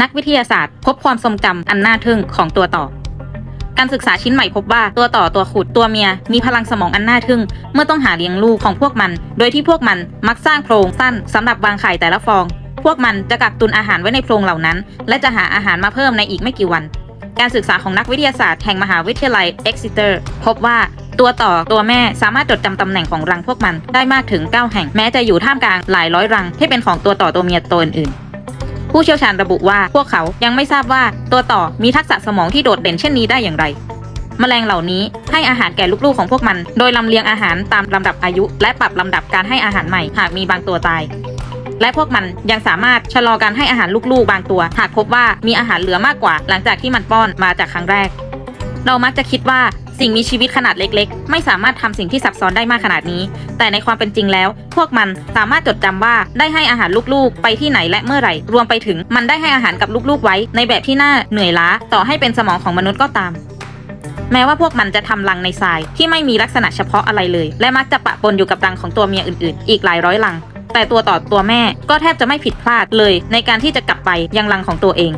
นักวิทยาศาสตร์ พบความทรงจำอันน่าทึ่งของตัวต่อ การศึกษาชิ้นใหม่พบว่าตัวต่อตัวขุดตัวเมีย มีพลังสมองอันน่าทึ่ง เมื่อต้องหาเลี้ยงลูกของพวกมัน โดยที่พวกมันมักสร้างโพรงสั้นสำหรับวางไข่แต่ละฟอง พวกมันจะกักตุนอาหารไว้ในโพรงเหล่านั้น และจะหาอาหารมาเพิ่มในอีกไม่กี่วันการศึกษาของนักวิทยาศาสตร์แห่งมหาวิทยาลัย Exeter พบว่าตัวต่อตัวแม่สามารถจดจำตำแหน่งของรังพวกมันได้มากถึง 9 แห่งแม้จะอยู่ท่ามกลางหลายร้อยรังที่เป็นของตัวต่อตัวเมียตัวอื่นๆ ผู้เชี่ยวชาญระบุว่าพวกเขายังไม่ทราบว่าตัวต่อมีทักษะสมองที่โดดเด่นเช่นนี้ได้อย่างไร แมลงเหล่านี้ให้อาหารแก่ลูกๆของพวกมัน โดยลำเลียงอาหารตามลำดับอายุ และปรับลำดับการให้อาหารใหม่หากมีบางตัวตายและพวกมันยังสามารถชะลอการให้อาหารลูกๆ บางตัว หากพบว่ามีอาหารเหลือมากกว่าหลังจากที่มันป้อนมาจากครั้งแรก เรามักจะคิดว่าสิ่งมีชีวิตขนาดเล็กๆ ไม่สามารถทำสิ่งที่ซับซ้อนได้มากขนาดนี้ แต่ในความเป็นจริงแล้ว พวกมันสามารถจดจำว่าได้ให้อาหารลูกๆ ไปที่ไหนและเมื่อไหร่ รวมไปถึงมันได้ให้อาหารกับลูกๆ ไว้ ในแบบที่น่าเหนื่อยล้าต่อให้เป็นสมองของมนุษย์ก็ตาม แม้ว่าพวกมันจะทำรังในทราย ที่ไม่มีลักษณะเฉพาะอะไรเลย และมักจะปะปนอยู่กับรังของตัวเมียอื่นๆ อีกหลายร้อยรัง แต่ตัวต่อตัวแม่ก็แทบจะไม่ผิดพลาดเลย ในการที่จะกลับไปยังรังของตัวเอง